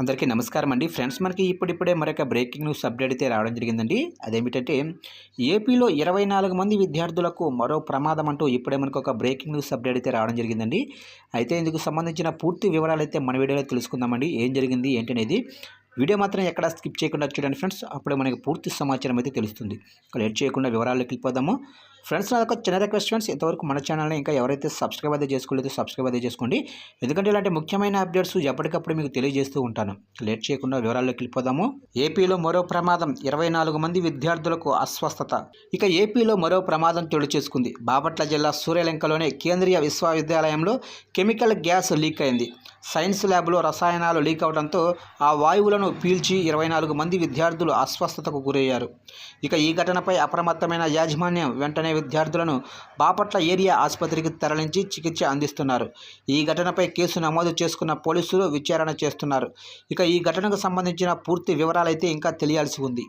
అందరికీ నమస్కారం అండి. ఫ్రెండ్స్ మనకి ఇప్పుడిప్పుడే మరొక బ్రేకింగ్ న్యూస్ అప్డేట్ అయితే రావడం జరిగిందండి. అదేమిటంటే ఏపీలో ఇరవై నాలుగు మంది విద్యార్థులకు మరో ప్రమాదం అంటూ ఇప్పుడే మనకు ఒక బ్రేకింగ్ న్యూస్ అప్డేట్ అయితే రావడం జరిగిందండి. అయితే ఇందుకు సంబంధించిన పూర్తి వివరాలు అయితే మన వీడియోలో తెలుసుకుందామండి. ఏం జరిగింది ఏంటనేది వీడియో మాత్రం ఎక్కడ స్కిప్ చేయకుండా చూడండి ఫ్రెండ్స్. అప్పుడే మనకి పూర్తి సమాచారం అయితే తెలుస్తుంది. లేట్ చేయకుండా వివరాల్లోకి వెళ్ళిపోదాము. ఫ్రెండ్స్ నా ఒక చిన్న రిక్వెస్ట్ ఫ్రెండ్స్ ఇంతవరకు మన ఛానల్ని ఇంకా ఎవరైతే సబ్స్క్రైబ్ అయితే చేసుకోలేదో సబ్స్క్రైబ్ అయితే చేసుకోండి. ఎందుకంటే ఇలాంటి ముఖ్యమైన అప్డేట్స్ ఎప్పటికప్పుడు మీకు తెలియజేస్తూ ఉంటాను. లేట్ చేయకుండా వివరాల్లోకి వెళ్ళిపోదాము. ఏపీలో మరో ప్రమాదం ఇరవై నాలుగు మంది విద్యార్థులకు అస్వస్థత. ఇక ఏపీలో మరో ప్రమాదం చోటు చేసుకుంది. బాపట్ల జిల్లా సూర్యలంకలోని కేంద్రీయ విశ్వవిద్యాలయంలో కెమికల్ గ్యాస్ లీక్ అయింది. సైన్స్ ల్యాబ్లో రసాయనాలు లీక్ అవడంతో ఆ వాయువులను పీల్చి ఇరవై నాలుగు మంది విద్యార్థులు అస్వస్థతకు గురయ్యారు. ఇక ఈ ఘటనపై అప్రమత్తమైన యాజమాన్యం వెంటనే విద్యార్థులను బాపట్ల ఏరియా ఆసుపత్రికి తరలించి చికిత్స అందిస్తున్నారు. ఈ ఘటనపై కేసు నమోదు చేసుకున్న పోలీసులు విచారణ చేస్తున్నారు. ఇక ఈ ఘటనకు సంబంధించిన పూర్తి వివరాలైతే ఇంకా తెలియాల్సి ఉంది.